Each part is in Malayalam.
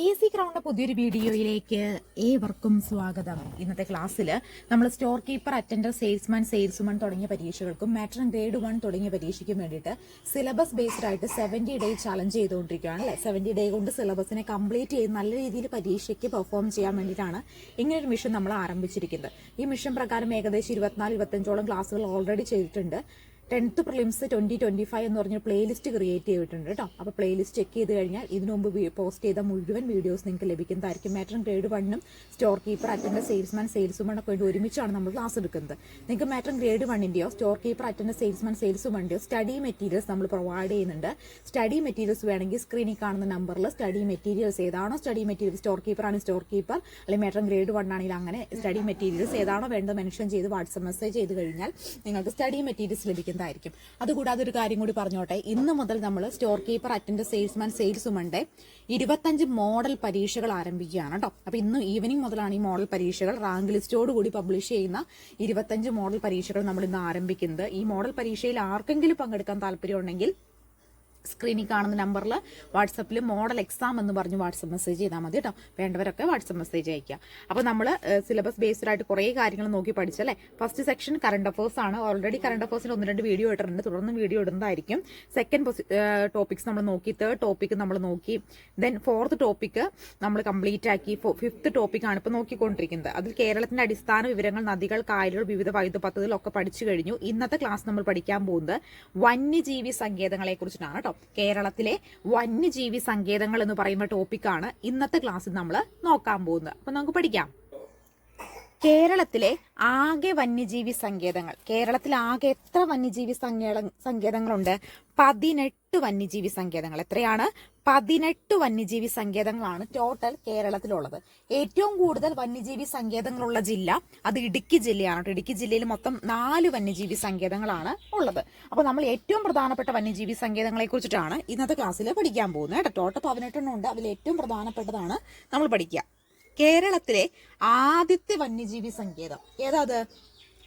പി എസ് സി ക്രൗണ്ട് പുതിയൊരു വീഡിയോയിലേക്ക് ഏവർക്കും സ്വാഗതം. ഇന്നത്തെ ക്ലാസ്സിൽ നമ്മൾ store keeper attender salesman salesman തുടങ്ങിയ പരീക്ഷകൾക്കും മാട്രൺ ഗ്രേഡ് വൺ തുടങ്ങിയ പരീക്ഷയ്ക്കും വേണ്ടിയിട്ട് സിലബസ് ബേസ്ഡ് ആയിട്ട് സെവന്റി ഡേ ചലഞ്ച് ചെയ്തുകൊണ്ടിരിക്കുകയാണ് അല്ലേ? സെവന്റി ഡേ കൊണ്ട് സിലബസിനെ കംപ്ലീറ്റ് ചെയ്ത് നല്ല രീതിയിൽ പരീക്ഷയ്ക്ക് പെർഫോം ചെയ്യാൻ വേണ്ടിയിട്ടാണ് ഇങ്ങനൊരു മിഷൻ നമ്മൾ ആരംഭിച്ചിരിക്കുന്നത്. ഈ മിഷൻ പ്രകാരം ഏകദേശം ഇരുപത്തിനാല് ഇരുപത്തഞ്ചോളം ക്ലാസ്സുകൾ ഓൾറെഡി ചെയ്തിട്ടുണ്ട്. Tenth prelims twenty twenty five എന്ന് പറഞ്ഞ പ്ലേലിസ്റ്റ് ക്രിയേറ്റ് ചെയ്തിട്ടുണ്ട് കേട്ടോ. അപ്പോൾ പ്ലേലിസ്റ്റ് ചെക്ക് ചെയ്ത് കഴിഞ്ഞാൽ ഇതിനു മുമ്പ് പോസ്റ്റ് ചെയ്ത മുഴുവൻ വീഡിയോസ് നിങ്ങൾക്ക് ലഭിക്കുന്നതായിരിക്കും. മാറ്റർ ഗ്രേഡ് വണ്ണും സ്റ്റോർ കീപ്പർ അറ്റൻഡ് സെയിൽസ്മാൻ ഒക്കെ വേണ്ടി ഒരുമിച്ചാണ് നമ്മൾ ക്ലാസ് എടുക്കുന്നത്. നിങ്ങൾക്ക് മാറ്റർ ഗ്രേഡ് വണ്ണിന്റെയോ സ്റ്റോർ കീപ്പർ അറ്റൻഡ് സെയിൽസ്മാൻ സെയിൽസ്മാന്റെയോ സ്റ്റഡി മെറ്റീരിയൽസ് നമ്മൾ പ്രൊവൈഡ് ചെയ്യുന്നുണ്ട്. സ്റ്റഡി മെറ്റീരിയൽസ് വേണമെങ്കിൽ സ്ക്രീനിൽ കാണുന്ന നമ്പറിൽ സ്റ്റഡി മെറ്റീരിയൽസ് ഏതാണോ സ്റ്റഡി മെറ്റീരിയൽ സ്റ്റോർ കീപ്പർ ആണ് സ്റ്റോർ കീപ്പർ അല്ലെങ്കിൽ മാറ്റർ ഗ്രേഡ് വൺ ആണെങ്കിൽ അങ്ങനെ സ്റ്റഡി മെറ്റീരിയൽസ് ഏതാണോ വേണ്ടത് മെൻഷൻ ചെയ്ത് വാട്സപ്പ് മെസ്സേജ് ചെയ്ത് കഴിഞ്ഞാൽ നിങ്ങൾക്ക് സ്റ്റഡി മെറ്റീരിയൽസ് ലഭിക്കുന്നതായിരിക്കും അതുകൂടാതെ ഒരു കാര്യം കൂടി പറഞ്ഞോട്ടെ. ഇന്ന് മുതൽ നമ്മൾ store keeper attender salesman sales സെയിൽസുമണ്ട് ഇരുപത്തഞ്ച് മോഡൽ പരീക്ഷകൾ ആരംഭിക്കുകയാണ് കേട്ടോ അപ്പൊ ഇന്ന് ഈവനിങ് മുതലാണ് ഈ മോഡൽ പരീക്ഷകൾ. റാങ്ക് ലിസ്റ്റോട് കൂടി പബ്ലിഷ് ചെയ്യുന്ന ഇരുപത്തഞ്ച് മോഡൽ പരീക്ഷകൾ നമ്മൾ ഇന്ന് ആരംഭിക്കുന്നത്. ഈ മോഡൽ പരീക്ഷയിൽ ആർക്കെങ്കിലും പങ്കെടുക്കാൻ താല്പര്യമുണ്ടെങ്കിൽ സ്ക്രീനിൽ കാണുന്ന നമ്പറിൽ വാട്സപ്പിൽ മോഡൽ എക്സാം എന്ന് പറഞ്ഞ് വാട്സപ്പ് മെസ്സേജ് ചെയ്താൽ മതി കേട്ടോ വേണ്ടവരൊക്കെ വാട്സപ്പ് മെസ്സേജ് അയക്കുക അപ്പോൾ നമ്മൾ സിലബസ് ബേസ്ഡ് ആയിട്ട് കുറേ കാര്യങ്ങൾ നോക്കി പഠിച്ചല്ലേ? ഫസ്റ്റ് സെക്ഷൻ കറണ്ട് അഫേഴ്സ് ആണ്. ഓൾറെഡി കറണ്ട് അഫേഴ്സിന് ഒന്ന് രണ്ട് വീഡിയോ ഇട്ടിട്ടുണ്ട്. തുടർന്ന് വീഡിയോ ഇടുന്നതായിരിക്കും. സെക്കൻഡ് ടോപ്പിക്സ് നമ്മൾ നോക്കി. തേർഡ് ടോപ്പിക് നമ്മൾ നോക്കി. ദെൻ ഫോർത്ത് ടോപ്പിക്ക് നമ്മൾ കംപ്ലീറ്റ് ആക്കി. ഫിഫ്ത്ത് ടോപ്പിക്കാണ് ഇപ്പോൾ നോക്കിക്കൊണ്ടിരിക്കുന്നത്. അതിൽ കേരളത്തിന്റെ അടിസ്ഥാന വിവരങ്ങൾ നദികൾ കായലുകൾ വിവിധ വൈദ്യുത പദ്ധതികളൊക്കെ പഠിച്ചു കഴിഞ്ഞു. ഇന്നത്തെ ക്ലാസ് നമ്മൾ പഠിക്കാൻ പോകുന്നത് വന്യജീവി സങ്കേതങ്ങളെ കുറിച്ചിട്ടാണ് കേട്ടോ കേരളത്തിലെ വന്യജീവി സങ്കേതങ്ങൾ എന്ന് പറയുന്ന ടോപ്പിക്കാണ് ഇന്നത്തെ ക്ലാസ്സിൽ നമ്മൾ നോക്കാൻ പോകുന്നത്. അപ്പൊ നമുക്ക് പഠിക്കാം. കേരളത്തിലെ ആകെ വന്യജീവി സങ്കേതങ്ങൾ. കേരളത്തിൽ ആകെ എത്ര വന്യജീവി സങ്കേത സങ്കേതങ്ങളുണ്ട്? പതിനെട്ട് വന്യജീവി സങ്കേതങ്ങൾ. എത്രയാണ്? പതിനെട്ട് വന്യജീവി സങ്കേതങ്ങളാണ് ടോട്ടൽ കേരളത്തിലുള്ളത്. ഏറ്റവും കൂടുതൽ വന്യജീവി സങ്കേതങ്ങളുള്ള ജില്ല അത് ഇടുക്കി ജില്ലയാണ്. ഇടുക്കി ജില്ലയിൽ മൊത്തം നാല് വന്യജീവി സങ്കേതങ്ങളാണ് ഉള്ളത്. അപ്പോൾ നമ്മൾ ഏറ്റവും പ്രധാനപ്പെട്ട വന്യജീവി സങ്കേതങ്ങളെ കുറിച്ചിട്ടാണ് ഇന്നത്തെ ക്ലാസ്സിൽ പഠിക്കാൻ പോകുന്നത് കേട്ടോ. ടോട്ടൽ പതിനെട്ടെണ്ണം ഉണ്ട്. അതിൽ ഏറ്റവും പ്രധാനപ്പെട്ടതാണ് നമ്മൾ പഠിക്കുക. കേരളത്തിലെ ആദ്യത്തെ വന്യജീവി സങ്കേതം. ഏതാത്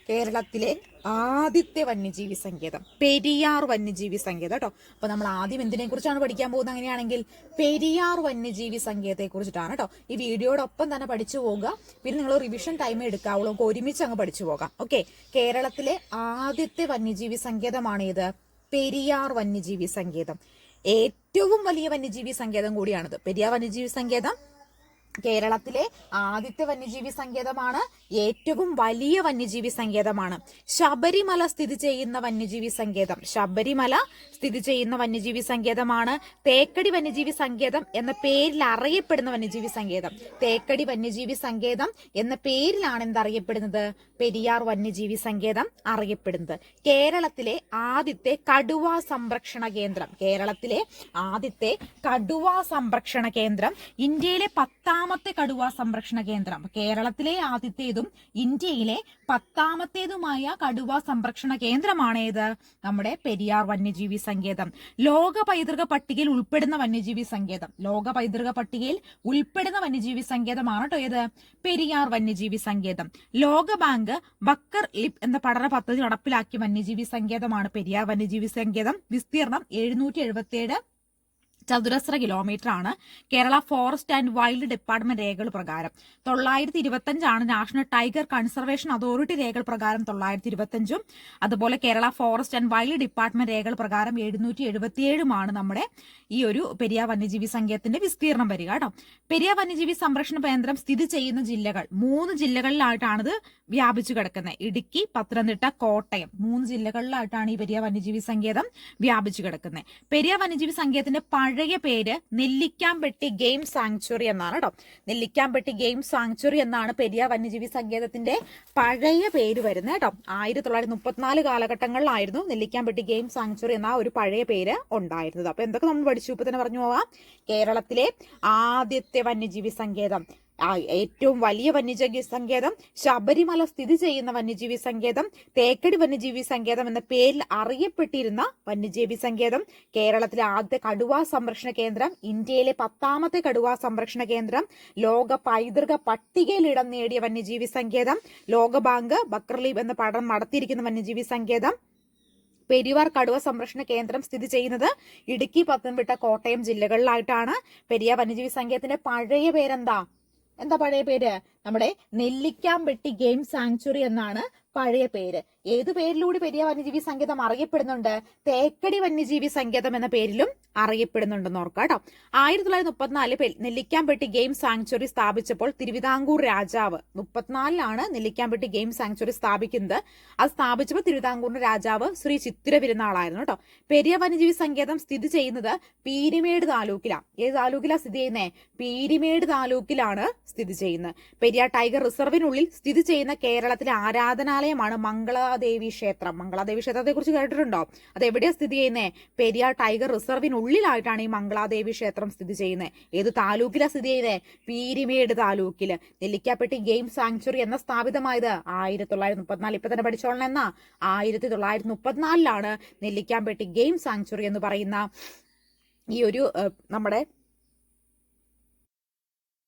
കേരളത്തിലെ ആദ്യത്തെ വന്യജീവി സങ്കേതം. പെരിയാർ വന്യജീവി സങ്കേതം കേട്ടോ. അപ്പൊ നമ്മൾ ആദ്യം എന്തിനെ കുറിച്ചാണ് പഠിക്കാൻ പോകുന്നത് അങ്ങനെയാണെങ്കിൽ പെരിയാർ വന്യജീവി സങ്കേതത്തെ കുറിച്ചിട്ടാണ് കേട്ടോ. ഈ വീഡിയോടൊപ്പം തന്നെ പഠിച്ചു പോകുക പിന്നെ നിങ്ങൾ റിവിഷൻ ടൈം എടുക്കാവുള്ളൂ. നമുക്ക് ഒരുമിച്ച് അങ്ങ് പഠിച്ചു പോകാം. ഓക്കെ കേരളത്തിലെ ആദ്യത്തെ വന്യജീവി സങ്കേതമാണ് ഇത് പെരിയാർ വന്യജീവി സങ്കേതം. ഏറ്റവും വലിയ വന്യജീവി സങ്കേതം കൂടിയാണിത്. പെരിയാർ വന്യജീവി സങ്കേതം കേരളത്തിലെ ആദ്യത്തെ വന്യജീവി സങ്കേതമാണ് ഏറ്റവും വലിയ വന്യജീവി സങ്കേതമാണ്. ശബരിമല സ്ഥിതി ചെയ്യുന്ന വന്യജീവി സങ്കേതം. ശബരിമല സ്ഥിതി ചെയ്യുന്ന വന്യജീവി സങ്കേതമാണ് തേക്കടി വന്യജീവി സങ്കേതം എന്ന പേരിൽ അറിയപ്പെടുന്ന വന്യജീവി സങ്കേതം. തേക്കടി വന്യജീവി സങ്കേതം എന്ന പേരിലാണ് എന്തറിയപ്പെടുന്നത്? പെരിയാർ വന്യജീവി സങ്കേതം അറിയപ്പെടുന്നത്. കേരളത്തിലെ ആദ്യത്തെ കടുവ സംരക്ഷണ കേന്ദ്രം. കേരളത്തിലെ ആദ്യത്തെ കടുവ സംരക്ഷണ കേന്ദ്രം ഇന്ത്യയിലെ പത്താമത്തെ കടുവ സംരക്ഷണ കേന്ദ്രം. കേരളത്തിലെ ആദ്യത്തേതും ഇന്ത്യയിലെ പത്താമത്തേതുമായ കടുവ സംരക്ഷണ കേന്ദ്രമാണ് ഏത് നമ്മുടെ പെരിയാർ വന്യജീവി സങ്കേതം. ലോക പൈതൃക പട്ടികയിൽ ഉൾപ്പെടുന്ന വന്യജീവി സങ്കേതം. ലോക പൈതൃക പട്ടികയിൽ ഉൾപ്പെടുന്ന വന്യജീവി സങ്കേതമാണ് കേട്ടോ ഏത്? പെരിയാർ വന്യജീവി സങ്കേതം. ലോക ബാങ്ക് ബക്കർ ലിപ് എന്ന പഠന പദ്ധതി നടപ്പിലാക്കിയ വന്യജീവി സങ്കേതമാണ് പെരിയാർ വന്യജീവി സങ്കേതം. വിസ്തീർണം എഴുന്നൂറ്റി ചതുരശ്ര കിലോമീറ്റർ ആണ് Kerala forest and wild department രേഖകൾ പ്രകാരം. തൊള്ളായിരത്തി ഇരുപത്തഞ്ചാണ് നാഷണൽ ടൈഗർ കൺസർവേഷൻ അതോറിറ്റി രേഖകൾ പ്രകാരം തൊള്ളായിരത്തി ഇരുപത്തഞ്ചും അതുപോലെ Kerala forest and wild department രേഖകൾ പ്രകാരം എഴുന്നൂറ്റി എഴുപത്തിയേഴുമാണ് നമ്മുടെ ഈ ഒരു പെരിയ വന്യജീവി സങ്കേതത്തിന്റെ വിസ്തീർണം വരിക കേട്ടോ. പെരിയ വന്യജീവി സംരക്ഷണ കേന്ദ്രം സ്ഥിതി ചെയ്യുന്ന ജില്ലകൾ. മൂന്ന് ജില്ലകളിലായിട്ടാണ് ജില്ലകളിലായിട്ടാണിത് വ്യാപിച്ചു കിടക്കുന്നത്. ഇടുക്കി പത്തനംതിട്ട കോട്ടയം. മൂന്ന് ജില്ലകളിലായിട്ടാണ് ഈ പെരിയ വന്യജീവി സങ്കേതം വ്യാപിച്ചു കിടക്കുന്നത്. പെരിയ വന്യജീവി സങ്കേതത്തിന്റെ പേര് നെല്ലിക്കാമ്പെട്ടി ഗെയിം സാങ്ച്വറി എന്നാണ് കേട്ടോ നെല്ലിക്കാമ്പെട്ടി ഗെയിം സാങ്ച്വറി എന്നാണ് പെരിയാർ വന്യജീവി സങ്കേതത്തിന്റെ പഴയ പേര് വരുന്നത് കേട്ടോ ആയിരത്തി തൊള്ളായിരത്തി മുപ്പത്തിനാല് കാലഘട്ടങ്ങളിലായിരുന്നു നെല്ലിക്കാമ്പെട്ടി ഗെയിം സാങ്ച്വറി എന്ന ഒരു പഴയ പേര് ഉണ്ടായിരുന്നത്. അപ്പൊ എന്തൊക്കെ നമ്മൾ പഠിച്ചു? ഇപ്പൊ തന്നെ പറഞ്ഞു പോവാം. കേരളത്തിലെ ആദ്യത്തെ വന്യജീവി സങ്കേതം. ഏറ്റവും വലിയ വന്യജീവി സങ്കേതം ശബരിമല സ്ഥിതി ചെയ്യുന്ന വന്യജീവി സങ്കേതം തേക്കടി വന്യജീവി സങ്കേതം എന്ന പേരിൽ അറിയപ്പെട്ടിരുന്ന വന്യജീവി സങ്കേതം കേരളത്തിലെ ആദ്യത്തെ കടുവാ സംരക്ഷണ കേന്ദ്രം ഇന്ത്യയിലെ പത്താമത്തെ കടുവാ സംരക്ഷണ കേന്ദ്രം ലോക പൈതൃക പട്ടികയിൽ ഇടം നേടിയ വന്യജീവി സങ്കേതം ലോകബാങ്ക് ബക്രലീബ് എന്ന പഠനം നടത്തിയിരിക്കുന്ന വന്യജീവി സങ്കേതം. പെരിയാർ കടുവ സംരക്ഷണ കേന്ദ്രം സ്ഥിതി ചെയ്യുന്നത് ഇടുക്കി പത്തനംതിട്ട കോട്ടയം ജില്ലകളിലായിട്ടാണ്. പെരിയാർ വന്യജീവി സങ്കേതത്തിന്റെ പഴയ പേരെന്താ? എന്താ പഴയ പേര്? നമ്മുടെ നെല്ലിക്കാമ്പെട്ടി ഗെയിം സാങ്ച്വറി എന്നാണ് പഴയ പേര്. ഏതു പേരിലൂടെ പെരിയ വന്യജീവി സങ്കേതം അറിയപ്പെടുന്നുണ്ട്? തേക്കടി വന്യജീവി സങ്കേതം എന്ന പേരിലും അറിയപ്പെടുന്നുണ്ടെന്ന് ഓർക്കുക കേട്ടോ. ആയിരത്തി തൊള്ളായിരത്തി മുപ്പത്തിനാല് നെല്ലിക്കാമ്പെട്ടി ഗെയിം സാങ്ച്വറി സ്ഥാപിച്ചപ്പോൾ തിരുവിതാംകൂർ രാജാവ് മുപ്പത്തിനാലിലാണ് നെല്ലിക്കാമ്പെട്ടി ഗെയിം സാങ്ച്വറി സ്ഥാപിക്കുന്നത്. അത് സ്ഥാപിച്ചപ്പോൾ തിരുവിതാംകൂറിന്റെ രാജാവ് ശ്രീ ചിത്തിര പെരുന്നാളായിരുന്നു കേട്ടോ. പെരിയ വന്യജീവി സങ്കേതം സ്ഥിതി ചെയ്യുന്നത് പീരിമേട് താലൂക്കിലാണ് ഏത് താലൂക്കിലാണ് സ്ഥിതി ചെയ്യുന്നത് പീരിമേട് താലൂക്കിലാണ് സ്ഥിതി ചെയ്യുന്നത്. പെരിയ ടൈഗർ റിസർവിനുള്ളിൽ സ്ഥിതി ചെയ്യുന്ന കേരളത്തിലെ ആരാധനാലയമാണ് മംഗളാദേവി ക്ഷേത്രം. മംഗളാദേവി ക്ഷേത്രത്തെ കുറിച്ച് കേട്ടിട്ടുണ്ടോ? അത് എവിടെയാണ് സ്ഥിതി ചെയ്യുന്നത് പെരിയാർ ടൈഗർ റിസർവിനുള്ളിലായിട്ടാണ് ഈ മംഗളാദേവി ക്ഷേത്രം സ്ഥിതി ചെയ്യുന്നത് ഏത് താലൂക്കിലാണ് സ്ഥിതി ചെയ്യുന്നത് പീരിമേട് താലൂക്കിൽ നെല്ലിക്കാപ്പെട്ടി ഗെയിം സാങ്ച്വറി എന്ന സ്ഥാപിതമായത് ആയിരത്തി തൊള്ളായിരത്തി മുപ്പത്തിനാല് ഇപ്പൊ തന്നെ പഠിച്ചോളണം എന്നാ? ആയിരത്തി തൊള്ളായിരത്തി മുപ്പത്തിനാലിലാണ് നെല്ലിക്കാമ്പെട്ടി ഗെയിം സാങ്ച്വറി എന്ന് പറയുന്ന ഈ ഒരു നമ്മുടെ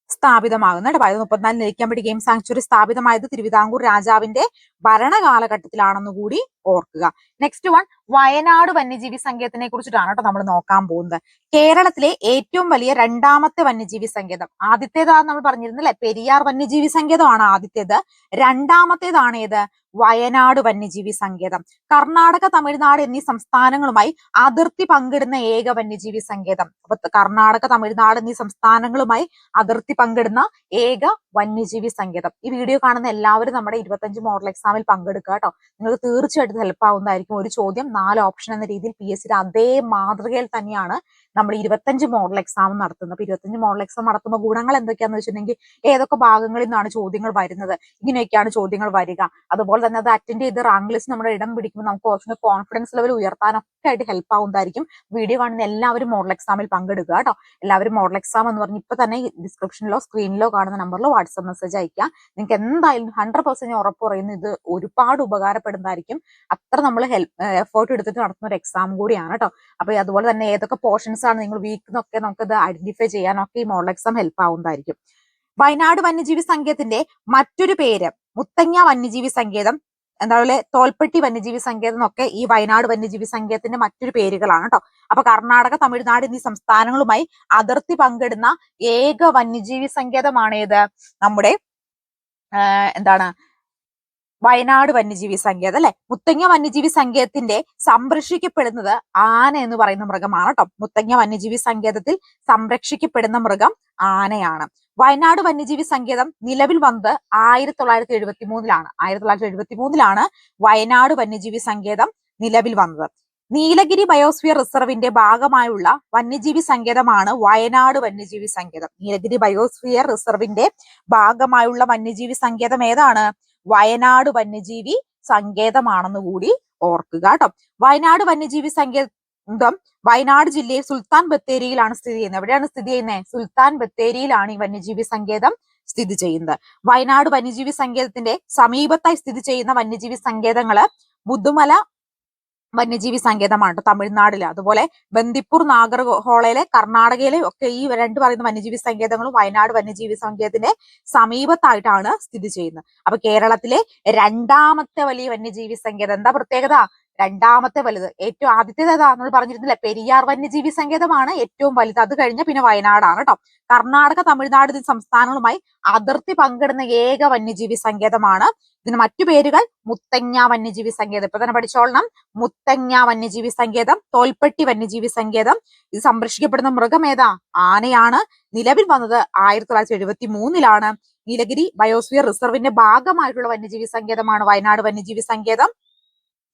സ്ഥാപിതമാകുന്നത് കേട്ടോ? ആയിരത്തി മുപ്പത്തിനാലിൽ നെല്ലിക്കാമ്പടി ഗെയിം സാങ്ച്വറി സ്ഥാപിതമായത് തിരുവിതാംകൂർ രാജാവിന്റെ ഭരണകാലഘട്ടത്തിലാണെന്ന് കൂടി ഓർക്കുക. നെക്സ്റ്റ് വൺ വയനാട് വന്യജീവി സങ്കേതത്തിനെ കുറിച്ചിട്ടാണ് കേട്ടോ നമ്മൾ നോക്കാൻ പോകുന്നത്. കേരളത്തിലെ ഏറ്റവും വലിയ രണ്ടാമത്തെ വന്യജീവി സങ്കേതം. ആദ്യത്തേതാണ് നമ്മൾ പറഞ്ഞിരുന്നല്ലേ പെരിയാർ വന്യജീവി സങ്കേതമാണ് ആദ്യത്തേത്. രണ്ടാമത്തേതാണ് ഏത്? വയനാട് വന്യജീവി സങ്കേതം. കർണാടക തമിഴ്നാട് എന്നീ സംസ്ഥാനങ്ങളുമായി അതിർത്തി പങ്കിടുന്ന ഏക വന്യജീവി സങ്കേതം. അപ്പൊ കർണാടക തമിഴ്നാട് എന്നീ സംസ്ഥാനങ്ങളുമായി അതിർത്തി പങ്കിടുന്ന ഏക വന്യജീവി സങ്കേതം. ഈ വീഡിയോ കാണുന്ന എല്ലാവരും നമ്മുടെ ഇരുപത്തഞ്ച് മോഡൽ എക്സാമിൽ പങ്കെടുക്കുക കേട്ടോ. നിങ്ങൾക്ക് തീർച്ചയായിട്ടും ഹെൽപ്പ് ആവുന്നതായിരിക്കും ഒരു ചോദ്യം. നാല് ഓപ്ഷൻ എന്ന രീതിയിൽ പി എസ് സിയുടെ അതേ മാതൃകയിൽ തന്നെയാണ് നമ്മൾ ഇരുപത്തഞ്ച് മോഡൽ എക്സാം നടത്തുന്നത് അപ്പൊ ഇരുപത്തഞ്ച് മോഡൽ എക്സാം നടത്തുമ്പോൾ ഗുണങ്ങൾ എന്തൊക്കെയാന്ന് വെച്ചിട്ടുണ്ടെങ്കിൽ ഏതൊക്കെ ഭാഗങ്ങളിൽ നിന്നാണ് ചോദ്യങ്ങൾ വരുന്നത്? ഇങ്ങനെയൊക്കെയാണ് ചോദ്യങ്ങൾ വരിക. അതുപോലെ തന്നെ അത് അറ്റൻഡ് ചെയ്ത് റാങ്ക് ലിസ്റ്റ് നമ്മുടെ ഇടം പിടിക്കുമ്പോൾ നമുക്ക് കുറച്ചുകൂടി കോൺഫിഡൻസ് ലെവൽ ഉയർത്താനൊക്കെ ആയിട്ട് ഹെൽപ്പ് ആവുന്നതായിരിക്കും. വീഡിയോ കാണുന്ന എല്ലാവരും മോഡൽ എക്സാമിൽ പങ്കെടുക്കുക കേട്ടോ. എല്ലാവരും മോഡൽ എക്സാം എന്ന് പറഞ്ഞ് ഇപ്പൊ തന്നെ ഡിസ്ക്രിപ്ഷനിലോ സ്ക്രീനിലോ കാണുന്ന നമ്പറിലോ വാട്സ്ആപ്പ് മെസ്സേജ് അയക്കാം നിങ്ങൾക്ക് എന്തായാലും ഹൺഡ്രഡ് പെർസെന്റ് ഉറപ്പ് പറയുന്നു. ഇത് ഒരുപാട് ഉപകാരപ്പെടുന്നതായിരിക്കും. അത്ര നമ്മൾ ഹെൽപ്പ് എഫേർട്ട് എടുത്തിട്ട് നടത്തുന്ന ഒരു എക്സാം കൂടിയാണ് കേട്ടോ. അപ്പൊ അതുപോലെ തന്നെ ഏതൊക്കെ പോർഷൻസ് ആണ് നിങ്ങൾ വീക്ക് എന്നൊക്കെ നമുക്കത് ഐഡന്റിഫൈ ചെയ്യാനൊക്കെ ഈ മോഡൽ എക്സാം ഹെൽപ്പ് ആവുന്നതായിരിക്കും. വയനാട് വന്യജീവി സങ്കേതത്തിന്റെ മറ്റൊരു പേര് മുത്തങ്ങ വന്യജീവി സങ്കേതം എന്താ പറയുക തോൽപ്പെട്ടി വന്യജീവി സങ്കേതം എന്നൊക്കെ ഈ വയനാട് വന്യജീവി സങ്കേതത്തിന്റെ മറ്റൊരു പേരുകളാണ് കേട്ടോ അപ്പൊ കർണാടക തമിഴ്നാട് എന്നീ സംസ്ഥാനങ്ങളുമായി അതിർത്തി പങ്കിടുന്ന ഏക വന്യജീവി സങ്കേതമാണ് ഏത് നമ്മുടെ എന്താണ് വയനാട് വന്യജീവി സങ്കേതം അല്ലെ? മുത്തങ്ങ വന്യജീവി സങ്കേതത്തിന്റെ സംരക്ഷിക്കപ്പെടുന്നത് ആന എന്ന് പറയുന്ന മൃഗമാണ് കേട്ടോ. മുത്തങ്ങ വന്യജീവി സങ്കേതത്തിൽ സംരക്ഷിക്കപ്പെടുന്ന മൃഗം ആനയാണ്. വയനാട് വന്യജീവി സങ്കേതം നിലവിൽ വന്നത് ആയിരത്തി തൊള്ളായിരത്തി എഴുപത്തി മൂന്നിലാണ് ആയിരത്തി തൊള്ളായിരത്തി എഴുപത്തി മൂന്നിലാണ് വയനാട് വന്യജീവി സങ്കേതം നിലവിൽ വന്നത്. നീലഗിരി ബയോസ്ഫിയർ റിസർവിന്റെ ഭാഗമായുള്ള വന്യജീവി സങ്കേതമാണ് വയനാട് വന്യജീവി സങ്കേതം. നീലഗിരി ബയോസ്ഫിയർ റിസർവിന്റെ ഭാഗമായുള്ള വന്യജീവി സങ്കേതം ഏതാണ്? വയനാട് വന്യജീവി സങ്കേതമാണെന്ന് കൂടി ഓർക്കുക കേട്ടോ. വയനാട് വന്യജീവി സങ്കേതം വയനാട് ജില്ലയിൽ സുൽത്താൻ ബത്തേരിയിലാണ് സ്ഥിതി ചെയ്യുന്നത്. എവിടെയാണ് സ്ഥിതി ചെയ്യുന്നത്? സുൽത്താൻ ബത്തേരിയിലാണ് ഈ വന്യജീവി സങ്കേതം സ്ഥിതി ചെയ്യുന്നത്. വയനാട് വന്യജീവി സങ്കേതത്തിന്റെ സമീപത്തായി സ്ഥിതി ചെയ്യുന്ന വന്യജീവി സങ്കേതങ്ങൾ മുതുമല വന്യജീവി സങ്കേതമാണ് തമിഴ്നാട്ടിൽ അതുപോലെ ബന്ദിപ്പൂർ നാഗർഹോളയിലെ കർണാടകയിലെ ഒക്കെ ഈ രണ്ട് പറയുന്ന വന്യജീവി സങ്കേതങ്ങളും വയനാട് വന്യജീവി സങ്കേതത്തിന്റെ സമീപത്തായിട്ടാണ് സ്ഥിതി ചെയ്യുന്നത്. അപ്പൊ കേരളത്തിലെ രണ്ടാമത്തെ വലിയ വന്യജീവി സങ്കേതം എന്താ പ്രത്യേകത? രണ്ടാമത്തെ വലുത്. ഏറ്റവും ആദ്യത്തേത് നമ്മൾ പറഞ്ഞിരുന്നില്ല? പെരിയാർ വന്യജീവി സങ്കേതമാണ് ഏറ്റവും വലുത്. അത് കഴിഞ്ഞ പിന്നെ വയനാടാണ് കേട്ടോ. കർണാടക തമിഴ്നാട് സംസ്ഥാനങ്ങളുമായി അതിർത്തി പങ്കിടുന്ന ഏക വന്യജീവി സങ്കേതമാണ്. ഇതിന് മറ്റു പേരുകൾ മുത്തങ്ങ വന്യജീവി സങ്കേതം. ഇപ്പൊ തന്നെ പഠിച്ചോളണം. മുത്തങ്ങ വന്യജീവി സങ്കേതം തോൽപ്പെട്ടി വന്യജീവി സങ്കേതം. ഇത് സംരക്ഷിക്കപ്പെടുന്ന മൃഗം ഏതാ? ആനയാണ്. നിലവിൽ വന്നത് ആയിരത്തി തൊള്ളായിരത്തി എഴുപത്തി മൂന്നിലാണ് നീലഗിരി ബയോസ്ഫിയർ റിസർവിന്റെ ഭാഗമായിട്ടുള്ള വന്യജീവി സങ്കേതമാണ് വയനാട് വന്യജീവി സങ്കേതം.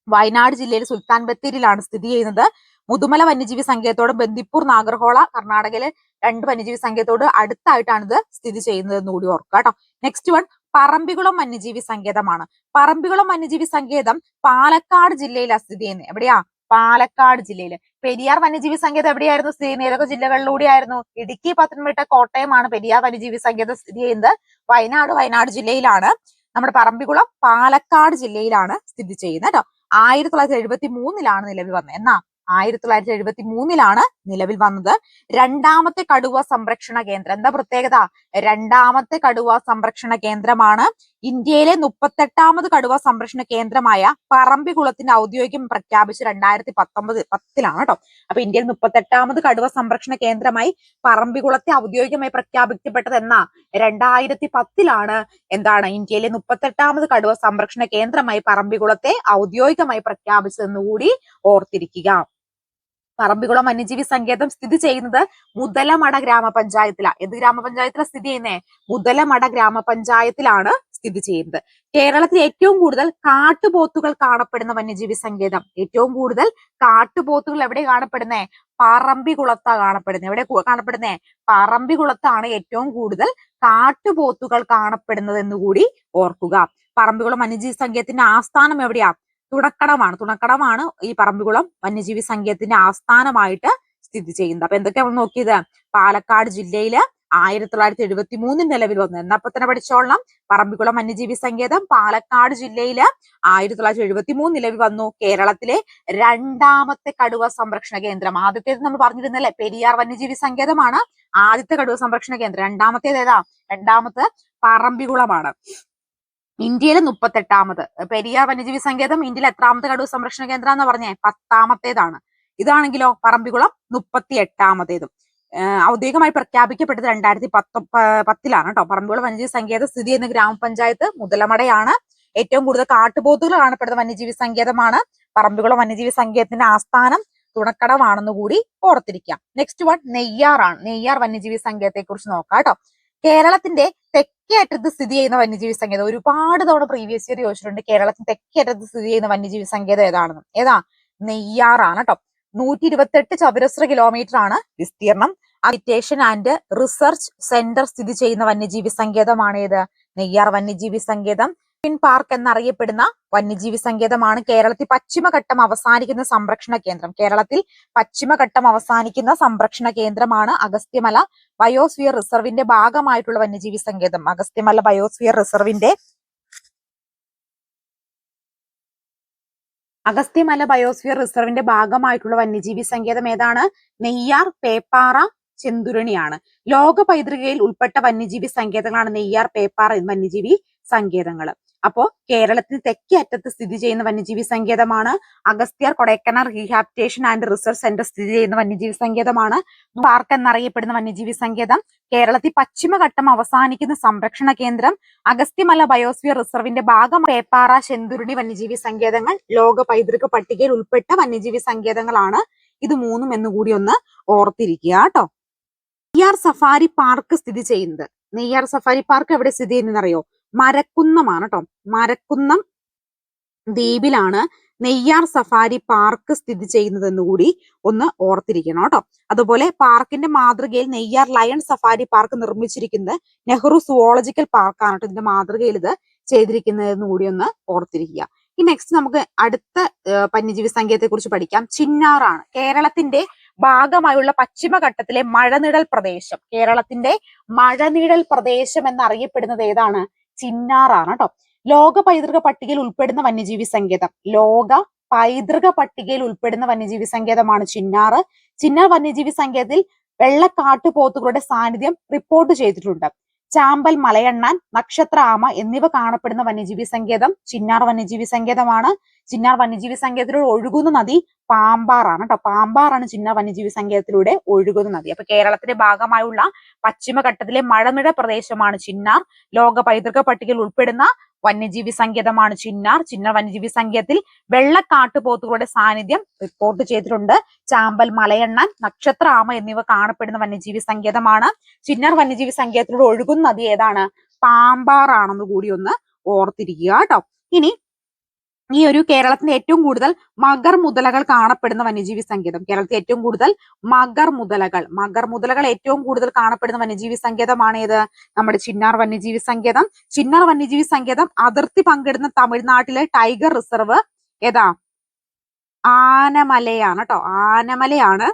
വയനാട് ജില്ലയിലെ സുൽത്താൻ ബത്തേരിയിലാണ് സ്ഥിതി ചെയ്യുന്നത്. മുതുമല വന്യജീവി സങ്കേതത്തോട് ബന്ദിപ്പൂർ നാഗർഹോള കർണാടകയിലെ രണ്ട് വന്യജീവി സങ്കേതത്തോട് അടുത്തായിട്ടാണ് ഇത് സ്ഥിതി ചെയ്യുന്നത് എന്ന് കൂടി ഓർക്കുക കേട്ടോ. നെക്സ്റ്റ് വൺ പറമ്പികുളം വന്യജീവി സങ്കേതമാണ്. പറമ്പികുളം വന്യജീവി സങ്കേതം പാലക്കാട് ജില്ലയിലാണ് സ്ഥിതി ചെയ്യുന്നത്. എവിടെയാ? പാലക്കാട് ജില്ലയിൽ പെരിയാർ വന്യജീവി സങ്കേതം എവിടെയായിരുന്നു സ്ഥിതി ചെയ്യുന്നത്? ഏതൊക്കെ ജില്ലകളിലൂടെയായിരുന്നു? ഇടുക്കി പത്തനംതിട്ട കോട്ടയമാണ് പെരിയാർ വന്യജീവി സങ്കേതം സ്ഥിതി ചെയ്യുന്നത്. വയനാട് വയനാട് ജില്ലയിലാണ്. നമ്മുടെ പറമ്പിക്കുളം പാലക്കാട് ജില്ലയിലാണ് സ്ഥിതി ചെയ്യുന്നത് കേട്ടോ. ആയിരത്തി തൊള്ളായിരത്തി എഴുപത്തി മൂന്നിലാണ് നിലവിൽ വന്നത്. എന്നാ? ആയിരത്തി തൊള്ളായിരത്തി എഴുപത്തി മൂന്നിലാണ് നിലവിൽ വന്നത്. രണ്ടാമത്തെ കടുവ സംരക്ഷണ കേന്ദ്രം. എന്താ പ്രത്യേകത? രണ്ടാമത്തെ കടുവ സംരക്ഷണ കേന്ദ്രമാണ് ഇന്ത്യയിലെ മുപ്പത്തെട്ടാമത് കടുവ സംരക്ഷണ കേന്ദ്രമായ പറമ്പിക്കുളത്തിന്റെ ഔദ്യോഗികം പ്രഖ്യാപിച്ച് രണ്ടായിരത്തി പത്തൊമ്പത് പത്തിലാണ് കേട്ടോ. അപ്പൊ ഇന്ത്യയിൽ മുപ്പത്തെട്ടാമത് കടുവ സംരക്ഷണ കേന്ദ്രമായി പറമ്പിക്കുളത്തെ ഔദ്യോഗികമായി പ്രഖ്യാപിക്കപ്പെട്ടത് എന്നാ? രണ്ടായിരത്തി പത്തിലാണ് എന്താണ് ഇന്ത്യയിലെ മുപ്പത്തെട്ടാമത് കടുവ സംരക്ഷണ കേന്ദ്രമായി പറമ്പിക്കുളത്തെ ഔദ്യോഗികമായി പ്രഖ്യാപിച്ചതെന്നുകൂടി ഓർത്തിരിക്കുക. പറമ്പിക്കുളം വന്യജീവി സങ്കേതം സ്ഥിതി ചെയ്യുന്നത് മുതലമട ഗ്രാമപഞ്ചായത്തിലാണ് ഏത് ഗ്രാമപഞ്ചായത്തിലാണ് സ്ഥിതി ചെയ്യുന്നേ? മുതലമട ഗ്രാമപഞ്ചായത്തിലാണ് സ്ഥിതി ചെയ്യുന്നത്. കേരളത്തിൽ ഏറ്റവും കൂടുതൽ കാട്ടുപോത്തുകൾ കാണപ്പെടുന്ന വന്യജീവി സങ്കേതം. ഏറ്റവും കൂടുതൽ കാട്ടുപോത്തുകൾ എവിടെ കാണപ്പെടുന്നേ? പറമ്പികുളത്താണ് കാണപ്പെടുന്നത് എവിടെ കാണപ്പെടുന്നേ? പറമ്പിക്കുളത്താണ് ഏറ്റവും കൂടുതൽ കാട്ടുപോത്തുകൾ കാണപ്പെടുന്നത് എന്ന് കൂടി ഓർക്കുക. പറമ്പികുളം വന്യജീവി സങ്കേതത്തിന്റെ ആസ്ഥാനം എവിടെയാ? തുണക്കടമാണ് തുണക്കടമാണ് ഈ പറമ്പിക്കുളം വന്യജീവി സങ്കേതത്തിന്റെ ആസ്ഥാനമായിട്ട് സ്ഥിതി ചെയ്യുന്നത്. അപ്പൊ എന്തൊക്കെയാണ് നോക്കിയത്? പാലക്കാട് ജില്ലയിൽ ആയിരത്തി തൊള്ളായിരത്തി എഴുപത്തി മൂന്നിൽ നിലവിൽ വന്നു. എന്നപ്പോ തന്നെ പഠിച്ചോളണം. പറമ്പിക്കുളം വന്യജീവി സങ്കേതം പാലക്കാട് ജില്ലയിൽ ആയിരത്തി തൊള്ളായിരത്തി എഴുപത്തി മൂന്ന് നിലവിൽ വന്നു. കേരളത്തിലെ രണ്ടാമത്തെ കടുവ സംരക്ഷണ കേന്ദ്രം. ആദ്യത്തേത് നമ്മൾ പറഞ്ഞിരുന്നല്ലേ പെരിയാർ വന്യജീവി സങ്കേതമാണ് ആദ്യത്തെ കടുവ സംരക്ഷണ കേന്ദ്രം. രണ്ടാമത്തേത് ഏതാ? രണ്ടാമത്തെ പറമ്പിക്കുളമാണ്. ഇന്ത്യയിലെ മുപ്പത്തെട്ടാമത്. പെരിയാർ വന്യജീവി സങ്കേതം ഇന്ത്യയിലെ എത്രാമത്തെ കടുവ സംരക്ഷണ കേന്ദ്രം എന്ന് പറഞ്ഞേ പത്താമത്തേതാണ്. ഇതാണെങ്കിലോ പറമ്പിക്കുളം മുപ്പത്തി എട്ടാമത്തേതും ഔദ്യോഗികമായി പ്രഖ്യാപിക്കപ്പെട്ടത് രണ്ടായിരത്തി പത്തൊ പത്തിലാണ് കേട്ടോ. പറമ്പിക്കുളം വന്യജീവി സങ്കേതം സ്ഥിതി ചെയ്യുന്ന ഗ്രാമപഞ്ചായത്ത് മുതലമടയാണ്. ഏറ്റവും കൂടുതൽ കാട്ടുപോത്തുകൾ കാണപ്പെടുന്ന വന്യജീവി സങ്കേതമാണ്. പറമ്പിക്കുളം വന്യജീവി സങ്കേതത്തിന്റെ ആസ്ഥാനം തുണക്കടവാണെന്ന് കൂടി ഓർത്തിരിക്കാം. നെക്സ്റ്റ് വൺ നെയ്യാറാണ്. നെയ്യാർ വന്യജീവി സങ്കേതത്തെ കുറിച്ച് നോക്കാം കേട്ടോ. കേരളത്തിന്റെ തെക്കേ അറ്റത്ത് സ്ഥിതി ചെയ്യുന്ന വന്യജീവി സങ്കേതം. ഒരുപാട് തവണ പ്രീവിയസ് ഇയർ ചോദിച്ചിട്ടുണ്ട് കേരളത്തിന്റെ തെക്കേ അറ്റത്ത് സ്ഥിതി ചെയ്യുന്ന വന്യജീവി സങ്കേതം ഏതാണെന്ന്. ഏതാ? നെയ്യാറാണ് കേട്ടോ. നൂറ്റി ഇരുപത്തെട്ട് ചതുരശ്ര കിലോമീറ്റർ ആണ് വിസ്തീർണം അഡിറ്റേഷൻ ആൻഡ് റിസർച്ച് സെന്റർ സ്ഥിതി ചെയ്യുന്ന വന്യജീവി സങ്കേതമാണ് ഏത്? നെയ്യാർ വന്യജീവി സങ്കേതം. പിൻ പാർക്ക് എന്നറിയപ്പെടുന്ന വന്യജീവി സങ്കേതമാണ് കേരളത്തിൽ പശ്ചിമഘട്ടം അവസാനിക്കുന്ന സംരക്ഷണ കേന്ദ്രം. കേരളത്തിൽ പശ്ചിമഘട്ടം അവസാനിക്കുന്ന സംരക്ഷണ കേന്ദ്രമാണ് അഗസ്ത്യമല ബയോസ്ഫിയർ റിസർവിന്റെ ഭാഗമായിട്ടുള്ള വന്യജീവി സങ്കേതം. അഗസ്ത്യമല ബയോസ്ഫിയർ റിസർവിന്റെ അഗസ്ത്യമല ബയോസ്ഫിയർ റിസർവിന്റെ ഭാഗമായിട്ടുള്ള വന്യജീവി സങ്കേതം ഏതാണ്? നെയ്യാർ പേപ്പാറ ചെന്തുരണിയാണ്. ലോക പൈതൃകയിൽ ഉൾപ്പെട്ട വന്യജീവി സങ്കേതങ്ങളാണ് നെയ്യാർ പേപ്പാറ വന്യജീവി സങ്കേതങ്ങൾ അപ്പോ കേരളത്തിൽ തെക്കേ അറ്റത്ത് സ്ഥിതി ചെയ്യുന്ന വന്യജീവി സങ്കേതമാണ് Agasthyar Kodaikanal rehabilitation and research centre സ്ഥിതി ചെയ്യുന്ന വന്യജീവി സങ്കേതമാണ്. പാർക്ക് എന്നറിയപ്പെടുന്ന വന്യജീവി സങ്കേതം. കേരളത്തിൽ പശ്ചിമഘട്ടം അവസാനിക്കുന്ന സംരക്ഷണ കേന്ദ്രം അഗസ്ത്യമല ബയോസ്ഫിയർ റിസർവിന്റെ ഭാഗം പേപ്പാറ ചെന്തുരുണി വന്യജീവി സങ്കേതങ്ങൾ. ലോക പൈതൃക പട്ടികയിൽ ഉൾപ്പെട്ട വന്യജീവി സങ്കേതങ്ങളാണ് ഇത് മൂന്നും എന്നുകൂടി ഒന്ന് ഓർത്തിരിക്കുക കേട്ടോ. നെയ്യാർ സഫാരി പാർക്ക് സ്ഥിതി ചെയ്യുന്നത്. നെയ്യാർ സഫാരി പാർക്ക് എവിടെ സ്ഥിതി ചെയ്യുന്നതെന്നറിയോ? മരക്കുന്നമാണ് കേട്ടോ മരക്കുന്നം ദ്വീപിലാണ് നെയ്യാർ സഫാരി പാർക്ക് സ്ഥിതി ചെയ്യുന്നതെന്ന് കൂടി ഒന്ന് ഓർത്തിരിക്കണം കേട്ടോ അതുപോലെ പാർക്കിന്റെ മാതൃകയിൽ നെയ്യാർ ലയൺ സഫാരി പാർക്ക് നിർമ്മിച്ചിരിക്കുന്നത് നെഹ്റു സുവോളജിക്കൽ പാർക്കാണ് കേട്ടോ ഇതിന്റെ മാതൃകയിൽ ഇത് ചെയ്തിരിക്കുന്നതെന്ന് കൂടി ഒന്ന് ഓർത്തിരിക്കുക. ഈ നെക്സ്റ്റ് നമുക്ക് അടുത്ത വന്യജീവി സംഖ്യത്തെ കുറിച്ച് പഠിക്കാം. ചിന്നാറാണ്. കേരളത്തിന്റെ ഭാഗമായുള്ള പശ്ചിമഘട്ടത്തിലെ മഴനിഴൽ പ്രദേശം. കേരളത്തിന്റെ മഴനിഴൽ പ്രദേശം എന്നറിയപ്പെടുന്നത് ഏതാണ്? ചിന്നാറാണ് കേട്ടോ ലോക പൈതൃക പട്ടികയിൽ ഉൾപ്പെടുന്ന വന്യജീവി സങ്കേതം. ലോക പൈതൃക പട്ടികയിൽ ഉൾപ്പെടുന്ന വന്യജീവി സങ്കേതമാണ് ചിന്നാറ് ചിന്നാർ വന്യജീവി സങ്കേതത്തിൽ വെള്ളക്കാട്ടുപോത്തുകളുടെ സാന്നിധ്യം റിപ്പോർട്ട് ചെയ്തിട്ടുണ്ട്. ചാമ്പൽ മലയണ്ണാൻ നക്ഷത്ര ആമ എന്നിവ കാണപ്പെടുന്ന വന്യജീവി സങ്കേതം ചിന്നാർ വന്യജീവി സങ്കേതമാണ്. ചിന്നാർ വന്യജീവി സങ്കേതത്തിലൂടെ ഒഴുകുന്ന നദി പാമ്പാറാണ് കേട്ടോ പാമ്പാറാണ് ചിന്നാർ വന്യജീവി സങ്കേതത്തിലൂടെ ഒഴുകുന്ന നദി. അപ്പൊ കേരളത്തിന്റെ ഭാഗമായുള്ള പശ്ചിമഘട്ടത്തിലെ മഴനിഴ പ്രദേശമാണ് ചിന്നാർ. ലോക പൈതൃക പട്ടികയിൽ ഉൾപ്പെടുന്ന വന്യജീവി സങ്കേതമാണ് ചിന്നാർ. ചിന്നാർ വന്യജീവി സങ്കേതത്തിൽ വെള്ളക്കാട്ടുപോത്തുകളുടെ സാന്നിധ്യം റിപ്പോർട്ട് ചെയ്തിട്ടുണ്ട്. ചാമ്പൽ മലയണ്ണൻ നക്ഷത്ര ആമ എന്നിവ കാണപ്പെടുന്ന വന്യജീവി സങ്കേതമാണ്. ചിന്നാർ വന്യജീവി സങ്കേതത്തിലൂടെ ഒഴുകുന്ന നദി ഏതാണ്? പാമ്പാറാണെന്ന് കൂടി ഒന്ന് ഓർത്തിരിക്കുക കേട്ടോ. ഇനി ഈ ഒരു കേരളത്തിന്റെ ഏറ്റവും കൂടുതൽ മകർ മുതലകൾ കാണപ്പെടുന്ന വന്യജീവി സങ്കേതം. കേരളത്തിൽ ഏറ്റവും കൂടുതൽ മകർ മുതലകൾ. മകർ മുതലകൾ ഏറ്റവും കൂടുതൽ കാണപ്പെടുന്ന വന്യജീവി സങ്കേതമാണ് ഏത്? നമ്മുടെ ചിന്നാർ വന്യജീവി സങ്കേതം. ചിന്നാർ വന്യജീവി സങ്കേതം അതിർത്തി പങ്കിടുന്ന തമിഴ്നാട്ടിലെ ടൈഗർ റിസർവ് ഏതാ? ആനമലയാണ് കേട്ടോ ആനമലയാണ്.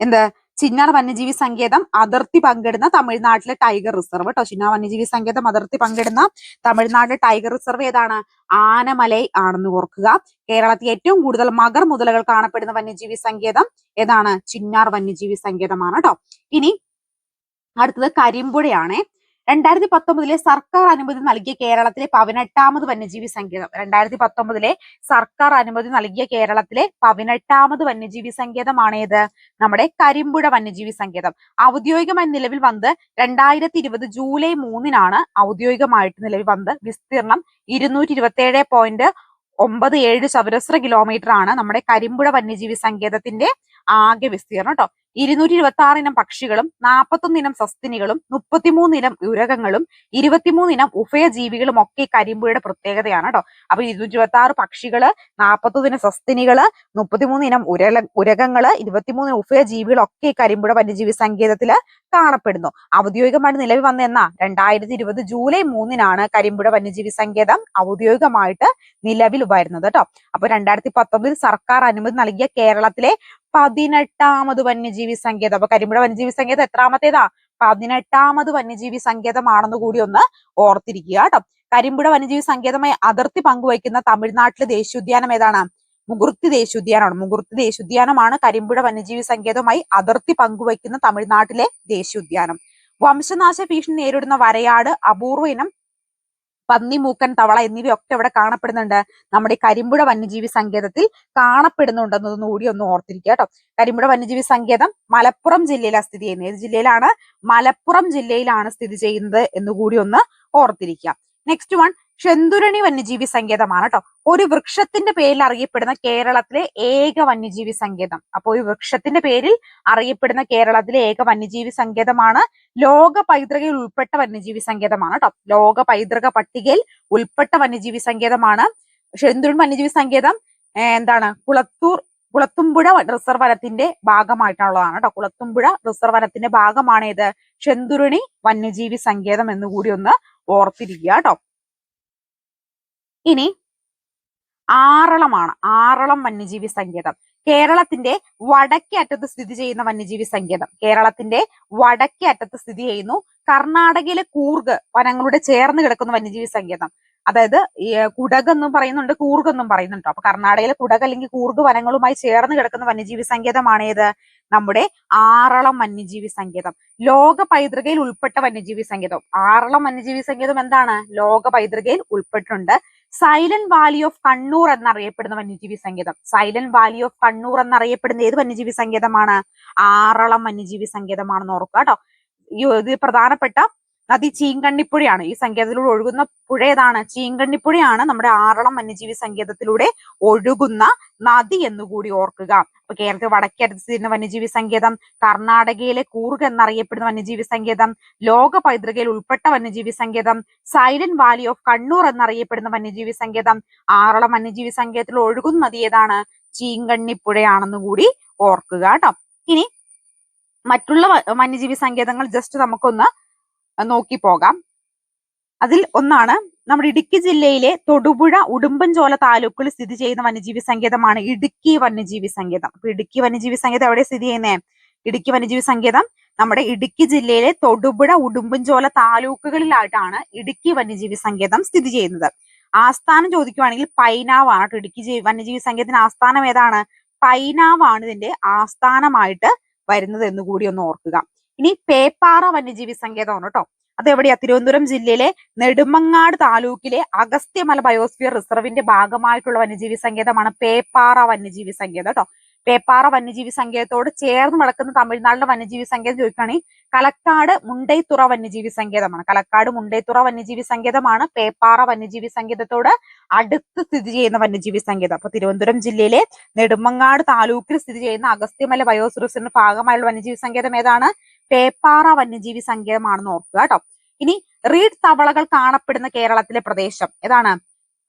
എന്ത്? ചിന്നാർ വന്യജീവി സങ്കേതം അതിർത്തി പങ്കിടുന്ന തമിഴ്നാട്ടിലെ ടൈഗർ റിസർവ് കേട്ടോ ചിന്നാർ വന്യജീവി സങ്കേതം അതിർത്തി പങ്കിടുന്ന തമിഴ്നാട്ടിലെ ടൈഗർ റിസർവ് ഏതാണ്? ആനമലൈ ആണെന്ന് ഓർക്കുക. കേരളത്തിൽ ഏറ്റവും കൂടുതൽ മകർ മുതലകൾ കാണപ്പെടുന്ന വന്യജീവി സങ്കേതം ഏതാണ്? ചിന്നാർ വന്യജീവി സങ്കേതമാണ് കേട്ടോ ഇനി അടുത്തത് കരിമ്പുഴയാണ്. രണ്ടായിരത്തി പത്തൊമ്പതിലെ സർക്കാർ അനുമതി നൽകിയ കേരളത്തിലെ പതിനെട്ടാമത് വന്യജീവി സങ്കേതം. രണ്ടായിരത്തി പത്തൊമ്പതിലെ സർക്കാർ അനുമതി നൽകിയ കേരളത്തിലെ പതിനെട്ടാമത് വന്യജീവി സങ്കേതമാണ് ഏത് നമ്മുടെ കരിമ്പുഴ വന്യജീവി സങ്കേതം. ഔദ്യോഗികമായി നിലവിൽ വന്ന് രണ്ടായിരത്തി ഇരുപത് ജൂലൈ മൂന്നിനാണ്. ഔദ്യോഗികമായിട്ട് നിലവിൽ വന്ന് വിസ്തീർണം ഇരുന്നൂറ്റി ഇരുപത്തി ഏഴ് പോയിന്റ് ഒമ്പത് ഏഴ് ചതുരശ്ര കിലോമീറ്റർ ആണ് നമ്മുടെ കരിമ്പുഴ വന്യജീവി സങ്കേതത്തിന്റെ ആകെ വിസ്തീർണം കേട്ടോ ഇരുന്നൂറ്റി ഇരുപത്തി ആറിനം പക്ഷികളും നാൽപ്പത്തൊന്നിനം സസ്തിനികളും മുപ്പത്തിമൂന്നിനം ഉരകങ്ങളും ഇരുപത്തിമൂന്നിനം ഉഭയജീവികളും ഒക്കെ കരിമ്പുഴയുടെ പ്രത്യേകതയാണ് കേട്ടോ അപ്പൊ ഇരുന്നൂറ്റി ഇരുപത്തി ആറ് പക്ഷികൾ നാൽപ്പത്തൊന്നിനം സസ്തിനികൾ മുപ്പത്തിമൂന്നിനം ഉരല ഉരകങ്ങൾ ഇരുപത്തിമൂന്നിനം ഉഭയജീവികളൊക്കെ കരിമ്പുഴ വന്യജീവി സങ്കേതത്തിൽ കാണപ്പെടുന്നു. ഔദ്യോഗികമായിട്ട് നിലവിൽ വന്ന എന്നാ? രണ്ടായിരത്തി ഇരുപത് ജൂലൈ മൂന്നിനാണ് കരിമ്പുഴ വന്യജീവി സങ്കേതം ഔദ്യോഗികമായിട്ട് നിലവിൽ വരുന്നത് കേട്ടോ അപ്പൊ രണ്ടായിരത്തി പത്തൊമ്പതിൽ സർക്കാർ അനുമതി നൽകിയ കേരളത്തിലെ പതിനെട്ടാമത് വന്യജീവി സങ്കേതം. അപ്പൊ കരിമ്പുഴ വന്യജീവി സങ്കേതം എത്രാമത്തേതാ? പതിനെട്ടാമത് വന്യജീവി സങ്കേതമാണെന്ന് കൂടി ഒന്ന് ഓർത്തിരിക്കുക കേട്ടോ. കരിമ്പുഴ വന്യജീവി സങ്കേതമായി അതിർത്തി പങ്കുവയ്ക്കുന്ന തമിഴ്നാട്ടിലെ ദേശീയോദ്യാനം ഏതാണ്? മുകുർത്തി ദേശീയോദ്യാനമാണ് മുകുർത്തി ദേശീയോദ്യാനമാണ് കരിമ്പുഴ വന്യജീവി സങ്കേതവുമായി അതിർത്തി പങ്കുവയ്ക്കുന്ന തമിഴ്നാട്ടിലെ ദേശീയോദ്യാനം വംശനാശ ഭീഷണി നേരിടുന്ന വരയാട് അപൂർവ ഇനം പന്നിമൂക്കൻ തവള എന്നിവയൊക്കെ ഇവിടെ കാണപ്പെടുന്നുണ്ട്. നമ്മുടെ കരിമ്പുഴ വന്യജീവി സങ്കേതത്തിൽ കാണപ്പെടുന്നുണ്ടെന്നതൊന്നും കൂടി ഒന്ന് ഓർത്തിരിക്കുക കേട്ടോ. കരിമ്പുഴ വന്യജീവി സങ്കേതം മലപ്പുറം ജില്ലയിലാണ് സ്ഥിതി ചെയ്യുന്നത്. ഏത് ജില്ലയിലാണ്? മലപ്പുറം ജില്ലയിലാണ് സ്ഥിതി ചെയ്യുന്നത് എന്ന് കൂടി ഒന്ന് ഓർത്തിരിക്കുക. നെക്സ്റ്റ് വൺ ഷെന്തുരണി വന്യജീവി സങ്കേതമാണ് കേട്ടോ. ഒരു വൃക്ഷത്തിന്റെ പേരിൽ അറിയപ്പെടുന്ന കേരളത്തിലെ ഏക വന്യജീവി സങ്കേതം. അപ്പോൾ ഒരു വൃക്ഷത്തിന്റെ പേരിൽ അറിയപ്പെടുന്ന കേരളത്തിലെ ഏക വന്യജീവി സങ്കേതമാണ് ലോക പൈതൃകയിൽ ഉൾപ്പെട്ട വന്യജീവി സങ്കേതമാണ് കേട്ടോ. ലോക പൈതൃക പട്ടികയിൽ ഉൾപ്പെട്ട വന്യജീവി സങ്കേതമാണ്. ചെന്തുരണി വന്യജീവി സങ്കേതം എന്താണ്? കുളത്തൂർ കുളത്തുമ്പുഴ റിസർവ് വനത്തിന്റെ ഭാഗമായിട്ടുള്ളതാണ് കേട്ടോ. കുളത്തുമ്പുഴ റിസർവ് വനത്തിന്റെ ഭാഗമാണ് ഇത് ചെന്തുരുണി വന്യജീവി സങ്കേതം എന്ന് കൂടി ഒന്ന് ഓർത്തിരിക്കുക കേട്ടോ. ഇനി ആറളമാണ്. ആറളം വന്യജീവി സങ്കേതം. കേരളത്തിന്റെ വടക്കേ അറ്റത്ത് സ്ഥിതി ചെയ്യുന്ന വന്യജീവി സങ്കേതം. കേരളത്തിന്റെ വടക്കേ അറ്റത്ത് സ്ഥിതി ചെയ്യുന്നു കർണാടകയിലെ കൂർഗ് വനങ്ങളുടെ ചേർന്ന് കിടക്കുന്ന വന്യജീവി സങ്കേതം. അതായത് കുടക് എന്നും പറയുന്നുണ്ട് കൂർഗ് എന്നും പറയുന്നുണ്ട്. അപ്പൊ കർണാടകയിലെ കുടക് അല്ലെങ്കിൽ കൂർഗ് വനങ്ങളുമായി ചേർന്ന് കിടക്കുന്ന വന്യജീവി സങ്കേതമാണ് ഏത്? നമ്മുടെ ആറളം വന്യജീവി സങ്കേതം. ലോക പൈതൃകയിൽ ഉൾപ്പെട്ട വന്യജീവി സങ്കേതം. ആറളം വന്യജീവി സങ്കേതം എന്താണ്? ലോക പൈതൃകയിൽ ഉൾപ്പെട്ടിട്ടുണ്ട്. സൈലന്റ് വാലി ഓഫ് കണ്ണൂർ എന്നറിയപ്പെടുന്ന വന്യജീവി സങ്കേതം. സൈലന്റ് വാലി ഓഫ് കണ്ണൂർ എന്നറിയപ്പെടുന്ന ഏത് വന്യജീവി സങ്കേതമാണ്? ആറളം വന്യജീവി സങ്കേതമാണെന്ന് ഓർക്കുക കേട്ടോ. ഇത് പ്രധാനപ്പെട്ട നദി ചീങ്കണ്ണിപ്പുഴയാണ് ഈ സങ്കേതത്തിലൂടെ ഒഴുകുന്ന പുഴ ഏതാണ്? ചീങ്കണ്ണിപ്പുഴയാണ് നമ്മുടെ ആറളം വന്യജീവി സങ്കേതത്തിലൂടെ ഒഴുകുന്ന നദി എന്നുകൂടി ഓർക്കുക. അപ്പൊ കേരളത്തിൽ വടക്കേരത്ത് ചെയ്യുന്ന വന്യജീവി സങ്കേതം കർണാടകയിലെ കൂർഗ് എന്നറിയപ്പെടുന്ന വന്യജീവി സങ്കേതം ലോക പൈതൃകയിൽ ഉൾപ്പെട്ട വന്യജീവി സങ്കേതം സൈലന്റ് വാലി ഓഫ് കണ്ണൂർ എന്നറിയപ്പെടുന്ന വന്യജീവി സങ്കേതം ആറളം വന്യജീവി സങ്കേതത്തിൽ ഒഴുകുന്ന നദി ഏതാണ്? ചീങ്കണ്ണിപ്പുഴയാണെന്ന് കൂടി ഓർക്കുക കേട്ടോ. ഇനി മറ്റുള്ള വന്യജീവി സങ്കേതങ്ങൾ ജസ്റ്റ് നമുക്കൊന്ന് നോക്കി പോകാം. അതിൽ ഒന്നാണ് നമ്മുടെ ഇടുക്കി ജില്ലയിലെ തൊടുപുഴ ഉടുമ്പൻചോല താലൂക്കിൽ സ്ഥിതി ചെയ്യുന്ന വന്യജീവി സങ്കേതമാണ് ഇടുക്കി വന്യജീവി സങ്കേതം. അപ്പൊ ഇടുക്കി വന്യജീവി സങ്കേതം എവിടെ സ്ഥിതി ചെയ്യുന്നേ? ഇടുക്കി വന്യജീവി സങ്കേതം നമ്മുടെ ഇടുക്കി ജില്ലയിലെ തൊടുപുഴ ഉടുമ്പൻചോല താലൂക്കുകളിലായിട്ടാണ് ഇടുക്കി വന്യജീവി സങ്കേതം സ്ഥിതി ചെയ്യുന്നത്. ആസ്ഥാനം ചോദിക്കുവാണെങ്കിൽ പൈനാവാണ്. കേട്ടോ ഇടുക്കി വന്യജീവി സങ്കേതത്തിന് ആസ്ഥാനം ഏതാണ്? പൈനാവാണ് ഇതിന്റെ ആസ്ഥാനമായിട്ട് വരുന്നത് എന്ന് കൂടി ഒന്ന് ഓർക്കുക. ഇനി പേപ്പാറ വന്യജീവി സങ്കേതമാണ് കേട്ടോ. അത് എവിടെയാ? തിരുവനന്തപുരം ജില്ലയിലെ നെടുമങ്ങാട് താലൂക്കിലെ അഗസ്ത്യമല ബയോസ്ഫിയർ റിസർവിന്റെ ഭാഗമായിട്ടുള്ള വന്യജീവി സങ്കേതമാണ് പേപ്പാറ വന്യജീവി സങ്കേതം കേട്ടോ. പേപ്പാറ വന്യജീവി സങ്കേതത്തോട് ചേർന്ന് കിടക്കുന്ന തമിഴ്നാട്ടിലെ വന്യജീവി സങ്കേതം ചോദിക്കുകയാണെങ്കിൽ കലക്കാട് മുണ്ടൈത്തുറ വന്യജീവി സങ്കേതമാണ്. കലക്കാട് മുണ്ടൈത്തുറ വന്യജീവി സങ്കേതമാണ്. പേപ്പാറ വന്യജീവി സങ്കേതത്തോട് അടുത്ത് സ്ഥിതി ചെയ്യുന്ന വന്യജീവി സങ്കേതം. അപ്പൊ തിരുവനന്തപുരം ജില്ലയിലെ നെടുമങ്ങാട് താലൂക്കിൽ സ്ഥിതി ചെയ്യുന്ന അഗസ്ത്യമല ബയോസ്ഫിയറിന്റെ ഭാഗമായുള്ള വന്യജീവി സങ്കേതം ഏതാണ്? പേപ്പാറ വന്യജീവി സങ്കേതമാണെന്ന് ഓർക്കുക കേട്ടോ. ഇനി റീഡ് തവളകൾ കാണപ്പെടുന്ന കേരളത്തിലെ പ്രദേശം ഏതാണ്?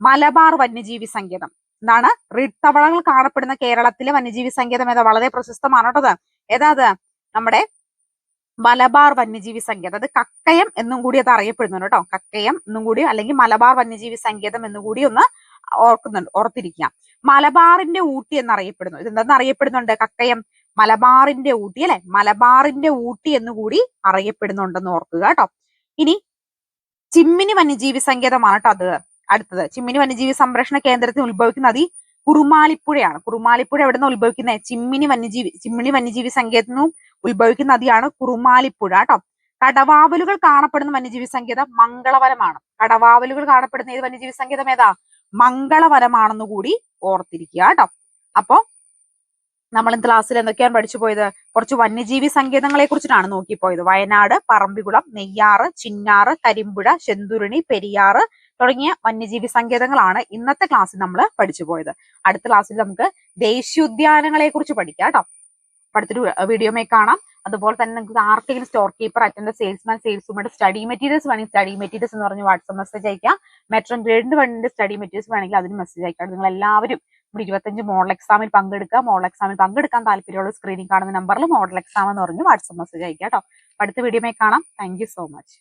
മലബാർ വന്യജീവി സങ്കേതം. എന്താണ്? റീഡ് തവളകൾ കാണപ്പെടുന്ന കേരളത്തിലെ വന്യജീവി സങ്കേതം ഏതാ? വളരെ പ്രശസ്തമാണ് കേട്ടോ ഏതാത് നമ്മുടെ മലബാർ വന്യജീവി സങ്കേതം. അത് കക്കയം എന്നും കൂടി അത് അറിയപ്പെടുന്നുണ്ട് കേട്ടോ. കക്കയം എന്നും കൂടി അല്ലെങ്കിൽ മലബാർ വന്യജീവി സങ്കേതം എന്നും കൂടി ഒന്ന് ഓർക്കുന്നുണ്ട് ഓർത്തിരിക്കുക. മലബാറിന്റെ ഊട്ടി എന്നറിയപ്പെടുന്നു. ഇത് എന്തെന്ന് അറിയപ്പെടുന്നുണ്ട്? കക്കയം. മലബാറിന്റെ ഊട്ടി അല്ലെ? മലബാറിന്റെ ഊട്ടി എന്നുകൂടി അറിയപ്പെടുന്നുണ്ടെന്ന് ഓർക്കുക കേട്ടോ. ഇനി ചിമ്മിനി വന്യജീവി സങ്കേതമാണ് കേട്ടോ അത്. അടുത്തത്. ചിമ്മിനി വന്യജീവി സംരക്ഷണ കേന്ദ്രത്തിൽ ഉത്ഭവിക്കുന്ന നദി കുറുമാലിപ്പുഴയാണ്. കുറുമാലിപ്പുഴ എവിടെ നിന്ന് ഉത്ഭവിക്കുന്നത് ചിമ്മിനി വന്യജീവി ചിമ്മിനി വന്യജീവി സങ്കേതത്തിൽ നിന്നും ഉത്ഭവിക്കുന്ന നദിയാണ് കുറുമാലിപ്പുഴ കേട്ടോ. കടവാവലുകൾ കാണപ്പെടുന്ന വന്യജീവി സങ്കേതം മംഗളവനമാണ്. കടവാവലുകൾ കാണപ്പെടുന്ന ഏത് വന്യജീവി സങ്കേതം ഏതാ? മംഗളവനമാണെന്ന് കൂടി ഓർത്തിരിക്കുക കേട്ടോ. അപ്പോ നമ്മൾ ക്ലാസ്സിൽ എന്തൊക്കെയാണ് പഠിച്ചു പോയത്? കുറച്ച് വന്യജീവി സങ്കേതങ്ങളെ കുറിച്ചിട്ടാണ് നോക്കിപ്പോയത്. വയനാട് പറമ്പിക്കുളം നെയ്യാറ് ചിന്നാറ് കരിമ്പുഴ ചെന്തുരുണി പെരിയാറ് തുടങ്ങിയ വന്യജീവി സങ്കേതങ്ങളാണ് ഇന്നത്തെ ക്ലാസ്സിൽ നമ്മൾ പഠിച്ചു പോയത്. അടുത്ത ക്ലാസ്സിൽ നമുക്ക് ദേശീയോദ്യാനങ്ങളെ കുറിച്ച് പഠിക്കാം കേട്ടോ. അടുത്തൊരു വീഡിയോമേ കാണാം. അതുപോലെ തന്നെ നിങ്ങൾക്ക് ആർക്കെങ്കിലും store keeper attender salesman sales വുമയുടെ study materials വേണമെങ്കിൽ സ്റ്റഡി മെറ്റീരിയൽസ് എന്ന് പറഞ്ഞ് വാട്സ്ആപ്പ് മെസ്സേജ് അയക്കാം. മെട്രോ ഗ്രേഡിന് വേണ്ടി സ്റ്റഡി മെറ്റീരിയൽസ് വേണമെങ്കിൽ അതിന് മെസ്സേജ് അയക്കാം. നിങ്ങൾ എല്ലാവരും നമ്മുടെ ഇരുപത്തഞ്ച് മോഡൽ എക്സാമിൽ പങ്കെടുക്കുക. മോഡൽ എക്സാമിൽ പങ്കെടുക്കാൻ താല്പര്യമുള്ള സ്ക്രീനിൽ കാണുന്ന നമ്പറിൽ മോഡൽ എക്സാം എന്ന് പറഞ്ഞ് വാട്സപ്പ് മെസ്സേജ് അയക്കാം കേട്ടോ അടുത്ത വീഡിയോയിൽ കാണാം. Thank so much